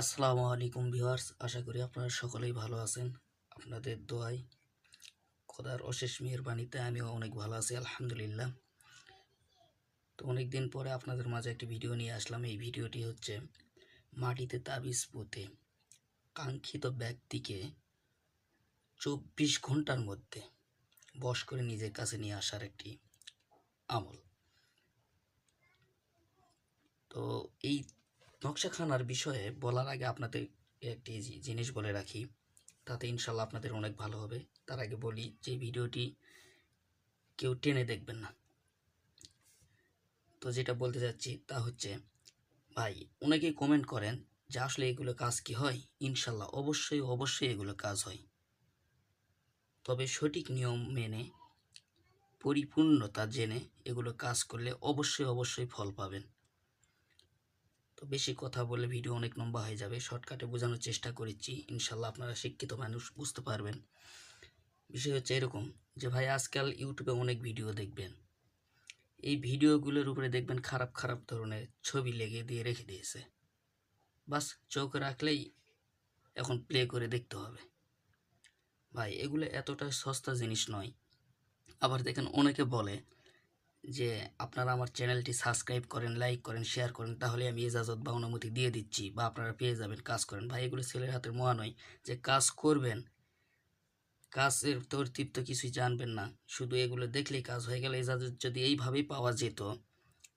আসসালামু আলাইকুম ভিউয়ার্স, আশা করি আপনারা সকলেই ভালো আছেন। আপনাদের দোয়ায় খোদার অশেষ মেহরবানিতে আমিও অনেক ভালো আছি, আলহামদুলিল্লাহ। তো অনেক দিন পরে আপনাদের মাঝে একটি ভিডিও নিয়ে আসলাম। এই ভিডিওটি হচ্ছে মাটিতে তাবিজ পুঁতে কাঙ্ক্ষিত ব্যক্তিকে চব্বিশ ঘণ্টার মধ্যে বশ করে নিজের কাছে নিয়ে আসার একটি আমল। তো এই নকশাখানার বিষয়ে বলার আগে আপনাদের একটি জিনিস বলে রাখি। তাতে ইনশাল্লাহ আপনাদের অনেক ভালো হবে। তার আগে বলি যে ভিডিওটি কেউ টেনে দেখবেন না। তো যেটা বলতে যাচ্ছি তা হচ্ছে, ভাই, অনেকেই কমেন্ট করেন যে আসলে এগুলো কাজ কি হয়? ইনশাল্লাহ অবশ্যই অবশ্যই এগুলো কাজ হয়। তবে সঠিক নিয়ম মেনে, পরিপূর্ণতা জেনে এগুলো কাজ করলে অবশ্যই অবশ্যই ফল পাবেন। তো বেশি কথা বলে ভিডিও অনেক লম্বা হয়ে যাবে। শর্টকাটে বোঝানোর চেষ্টা করেছি। ইনশাল্লাহ আপনারা শিক্ষিত মানুষ, বুঝতে পারবেন। বিষয় হচ্ছে এরকম যে, ভাই, আজকাল ইউটিউবে অনেক ভিডিও দেখবেন। এই ভিডিওগুলোর উপরে দেখবেন খারাপ খারাপ ধরনের ছবি লেগে দিয়ে রেখে দিয়েছে। বাস, চোখ রাখলেই এখন প্লে করে দেখতে হবে। ভাই, এগুলো এতটা সস্তা জিনিস নয়। আবার দেখেন অনেকে বলে যে আপনারা আমার চ্যানেলটি সাবস্ক্রাইব করেন, লাইক করেন, শেয়ার করেন, তাহলে আমি ইজাজত বা অনুমতি দিয়ে দিচ্ছি বা আপনারা পেয়ে যাবেন, কাজ করেন। ভাই, এগুলো ছেলের হাতের মোয়া নয় যে কাজ করবেন। কাজের তরতিব তো কিছুই জানবেন না। শুধু এগুলো দেখলেই কাজ হয়ে গেলে। ইজাজত যদি এইভাবেই পাওয়া যেত,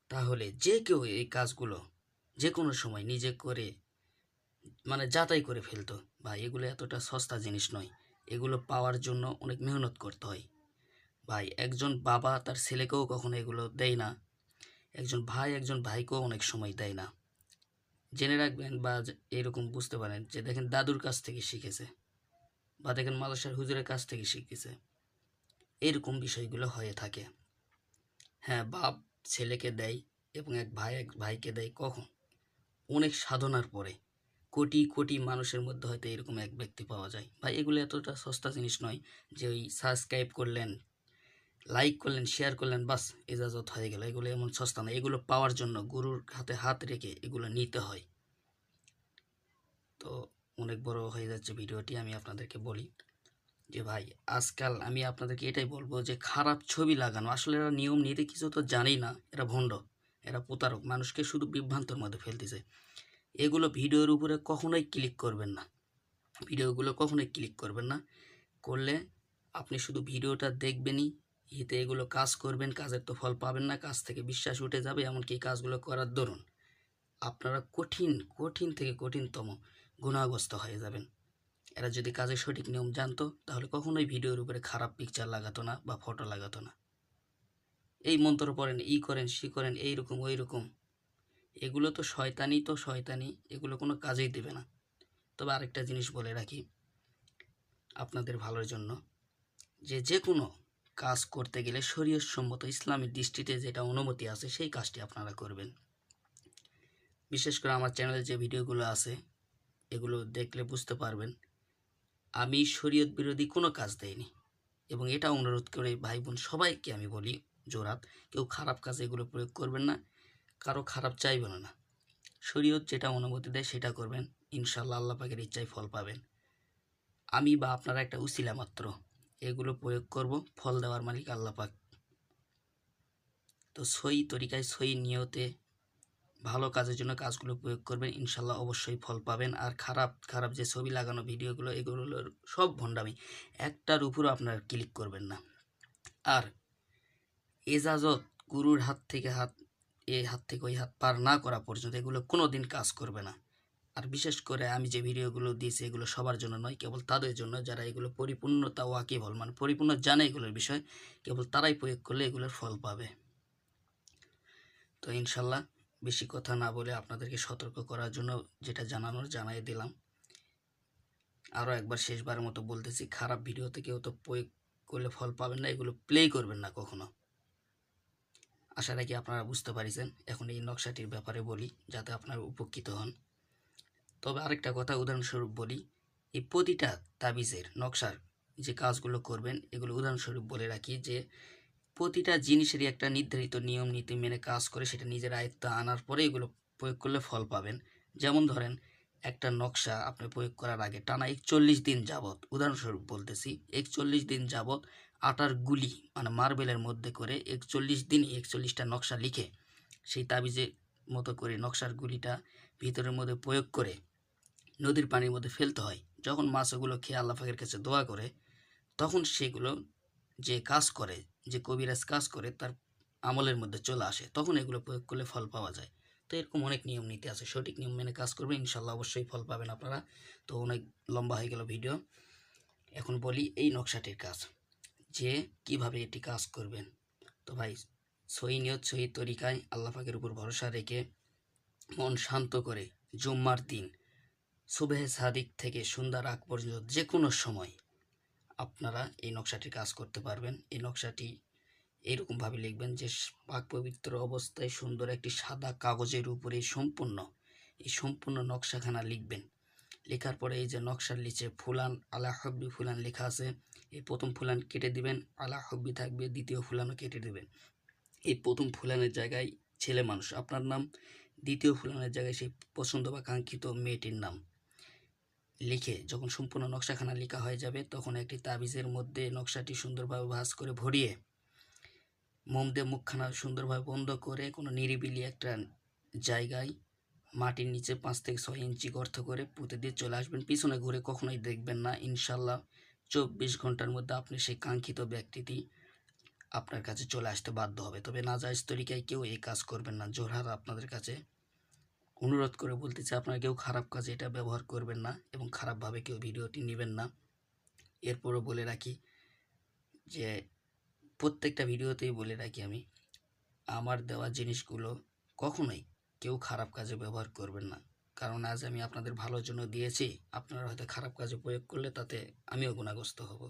তাহলে যে কেউ এই কাজগুলো যে কোনো সময় নিজে করে মানে যাতাই করে ফেলতো। ভাই, এগুলো এতটা সস্তা জিনিস নয়। এগুলো পাওয়ার জন্য অনেক মেহনত করতে হয়। ভাই, একজন বাবা তার ছেলেকেও কখনো এগুলো দেয় না। একজন ভাই, একজন ভাইকেও অনেক সময় দেয় না। জেনে রাখবেন বা এরকম বুঝতে পারেন যে দেখেন দাদুর কাছ থেকে শিখেছে বা দেখেন মালসার হুজুরের কাছ থেকে শিখেছে। এরকম বিষয়গুলো হয়ে থাকে। হ্যাঁ বাপ ছেলেকে দেয় এবং এক ভাই, এক ভাইকে দেয় কখন? অনেক সাধনার পরে। কোটি কোটি মানুষের মধ্যে হয়তো এরকম এক ব্যক্তি পাওয়া যায়। ভাই, এগুলো এতটা সস্তা জিনিস নয় যে ওই সাবস্ক্রাইব করলেন লাইক করলেন শেয়ার করলেন, বাস এজাজত হয়ে গেল। এগুলো এমন সস্তা না। এগুলো পাওয়ার জন্য গুরুর হাতে হাত রেখে এগুলো নিতে হয়। তো অনেক বড় হয়ে যাচ্ছে ভিডিওটি, আমি আপনাদেরকে বলি যে, ভাই, আজকাল আমি আপনাদেরকে এটাই বলব যে, খারাপ ছবি লাগানো। আসলে এরা নিয়ম নীতি কিছু তো জানেই না, এরা ভণ্ড, এরা প্রতারক, মানুষকে শুধু বিভ্রান্তর মধ্যে ফেলতেছে। এগুলো ভিডিওর উপরে কখনোই ক্লিক করবেন না। ভিডিওগুলো কখনোই ক্লিক করবেন না। করলে আপনি শুধু ভিডিওটা দেখবেনই এতে এগুলো কাজ করবেন, কাজের তো ফল পাবেন না, কাজ থেকে বিশ্বাস উঠে যাবে, এমনকি এই কাজগুলো করার দরুন। আপনারা কঠিন কঠিন থেকে কঠিনতম গুণাগ্রস্ত হয়ে যাবেন। এরা যদি কাজের সঠিক নিয়ম জানতো, তাহলে কখনোই ভিডিওর উপরে খারাপ পিকচার লাগাতো না বা ফটো লাগাতো না। এই মন্ত্র পড়েন, ই করেন, সি করেন, এইরকম ওই রকম এগুলো তো শয়তানি তো শয়তানি, এগুলো কোনো কাজেই দেবে না। তবে আরেকটা জিনিস বলে রাখি, আপনাদের ভালোর জন্য। যে যে কোনো কাজ করতে গেলে শরীয়ত সম্মত ইসলামের দৃষ্টিতে যেটা অনুমতি আছে, সেই কাজটি আপনারা করবেন। বিশেষ করে আমার চ্যানেলে যে ভিডিওগুলো আছে, এগুলো দেখলে বুঝতে পারবেন, আমি শরীয়ত বিরোধী কোনো কাজ দেইনি এবং এটা অনুরোধ করে ভাই বোন সবাইকে আমি বলি, জোরাত, কেউ খারাপ কাজে এগুলো প্রয়োগ করবেন না, কারও খারাপ চাইবেন না। শরীয়ত যেটা অনুমতি দেয় সেটা করবেন, ইনশাল্লাহ আল্লাহ পাকের ইচ্ছায় ফল পাবেন। আমি বা আপনারা একটা উসিলা মাত্র। এগুলো প্রয়োগ করব, ফল দেওয়ার মালিক আল্লাহ পাক। তো সই তরিকায় সই নিয়তে ভালো কাজের জন্য কাজগুলো প্রয়োগ করবেন, ইনশাল্লাহ অবশ্যই ফল পাবেন। আর খারাপ খারাপ যে ছবি লাগানো ভিডিওগুলো এগুলোর সব ভণ্ডামি। একটার উপরও আপনারা ক্লিক করবেন না। আর এজাজত গুরুর হাত থেকে হাত এই হাত থেকে ওই হাত পার না করা পর্যন্ত এগুলো কোনো দিন কাজ করবে না। আর বিশেষ করে আমি যে ভিডিওগুলো দিয়েছি এগুলো সবার জন্য নয়, কেবল তাদের জন্য। যারা এগুলো পরিপূর্ণতা ওয়াকিবল মানে পরিপূর্ণ জানে এগুলোর বিষয়, কেবল তারাই প্রয়োগ করলে এগুলোর ফল পাবে। তো ইনশাল্লাহ বেশি কথা না বলে আপনাদেরকে সতর্ক করার জন্য যেটা জানানোর জানাই দিলাম। আরও একবার শেষবারের মতো বলতেছি, খারাপ ভিডিওতে কেউ তো প্রয়োগ করলে ফল পাবেন না, এগুলো প্লে করবেন না কখনো। আশা রাখি আপনারা বুঝতে পারিছেন। এখন এই নকশাটির ব্যাপারে বলি, যাতে আপনারা উপকৃত হন। তবে আরেকটা কথা উদাহরণস্বরূপ বলি, এই প্রতিটা তাবিজের নকশার যে কাজগুলো করবেন, এগুলো উদাহরণস্বরূপ বলে রাখি যে, প্রতিটা জিনিসেরই একটা নির্ধারিত নিয়ম, নীতি মেনে কাজ করে সেটা নিজের আয়ত্তে আনার পরে এগুলো প্রয়োগ করলে ফল পাবেন। যেমন ধরেন, একটা নকশা আপনি প্রয়োগ করার আগে টানা একচল্লিশ দিন যাবত উদাহরণস্বরূপ বলতেছি, একচল্লিশ দিন যাবত আটার গুলি মানে মার্বেলের মধ্যে করে একচল্লিশ দিন একচল্লিশটা নকশা লিখে, সেই তাবিজের মতো করে নকশার গুলিটা ভিতরের মধ্যে প্রয়োগ করে নদীর পানির মধ্যে ফেলতে হয়। যখন মাছ ওগুলো খেয়ে আল্লাহ পাকের কাছে দোয়া করে, তখন সেগুলো যে কাজ করে, যে কবিরাজ কাজ করে, তার আমলের মধ্যে চলে আসে। তখন এগুলো প্রয়োগ করলে ফল পাওয়া যায়। তো এরকম অনেক নিয়ম নীতি আছে। সঠিক নিয়ম মেনে কাজ করবেন ইনশাল্লাহ অবশ্যই ফল পাবেন আপনারা। তো অনেক লম্বা হয়ে গেল ভিডিও। এখন বলি এই নকশাটির কাজ। যে কীভাবে এটি কাজ করবেন। তো ভাই সই নিয়ত সই তরিকায় আল্লাহ পাকের উপর ভরসা রেখে মন শান্ত করে জুম্মার দিন সুবেহ সাদিক থেকে সন্ধ্যা আগ পর্যন্ত যে কোনো সময় আপনারা এই নকশাটি কাজ করতে পারবেন। এই নকশাটি এইরকমভাবে লিখবেন যে পাক পবিত্র অবস্থায় সুন্দর একটি সাদা কাগজের উপরে সম্পূর্ণ, এই সম্পূর্ণ নকশাখানা লিখবেন। লেখার পরে এই যে নকশার নিচে ফুলান, আলা হব্বি ফুলান লেখা আছে। এই প্রথম ফুলান কেটে দিবেন, আলা হব্বি থাকবে, দ্বিতীয় ফুলানও কেটে দিবেন। এই প্রথম ফুলানের জায়গায় ছেলে মানুষ, আপনার নাম, দ্বিতীয় ফুলানের জায়গায় সেই পছন্দ বা কাঙ্ক্ষিত মেয়েটির নাম। লিখে যখন সম্পূর্ণ নকশাখানা লেখা হয়ে যাবে, তখন একটি তাবিজের মধ্যে নকশাটি সুন্দরভাবে ভাঁজ করে ভরিয়ে মোম দিয়ে মুখখানা সুন্দরভাবে বন্ধ করে কোনো নিরিবিলি একটা জায়গায় মাটির নিচে পাঁচ থেকে ছয় ইঞ্চি গর্ত করে পুঁতে দিয়ে চলে আসবেন। পিছনে ঘুরে কখনোই দেখবেন না। ইনশাল্লাহ চব্বিশ ঘণ্টার মধ্যে আপনি সেই কাঙ্ক্ষিত ব্যক্তিটি আপনার কাছে চলে আসতে বাধ্য হবে। তবে নাজাইজ তরিকায় কেউ এই কাজ করবেন না। জোরহার আপনাদের কাছে অনুরোধ করে বলতে চাই, আপনারা কেউ খারাপ কাজে এটা ব্যবহার করবেন না এবং খারাপভাবে কেউ ভিডিওটি নেবেন না। এরপরও বলে রাখি যে, প্রত্যেকটা ভিডিওতেই বলে রাখি আমি, আমার দেওয়া জিনিসগুলো কখনোই কেউ খারাপ কাজে ব্যবহার করবেন না। কারণ আজ আমি আপনাদের ভালোর জন্য দিয়েছি, আপনারা হয়তো খারাপ কাজে প্রয়োগ করলে তাতে আমিও গুণাগ্রস্ত হব।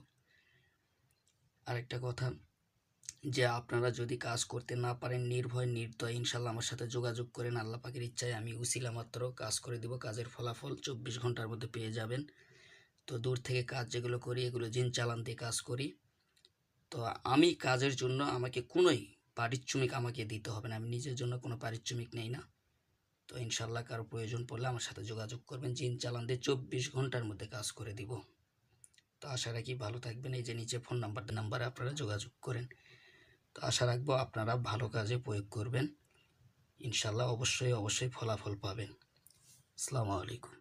আরেকটা কথা যে আপনারা যদি কাজ করতে না পারেন, নির্ভয়, নির্দয় ইনশাল্লাহ আমার সাথে যোগাযোগ করেন। আল্লাহ পাকের ইচ্ছায় আমি উসিলা মাত্র কাজ করে দিব। কাজের ফলাফল চব্বিশ ঘণ্টার মধ্যে পেয়ে যাবেন। তো দূর থেকে কাজ যেগুলো করি, এগুলো জিন চালান দিয়ে কাজ করি। তো আমি কাজের জন্য আমাকে কোনোই পারিশ্রমিক আমাকে দিতে হবে না। আমি নিজের জন্য কোনো পারিশ্রমিক নেই না। তো ইনশাল্লাহ কারও প্রয়োজন পড়লে আমার সাথে যোগাযোগ করবেন। জিন চালান দিয়ে চব্বিশ ঘণ্টার মধ্যে কাজ করে দিব। তো আশা রাখি ভালো থাকবেন। এই যে নিচে ফোন নাম্বার, নাম্বারে আপনারা যোগাযোগ করেন। তো আশা রাখব আপনারা ভালো কাজে প্রয়োগ করবেন। ইনশাল্লাহ অবশ্যই অবশ্যই ফলাফল পাবেন। আসসালামু আলাইকুম।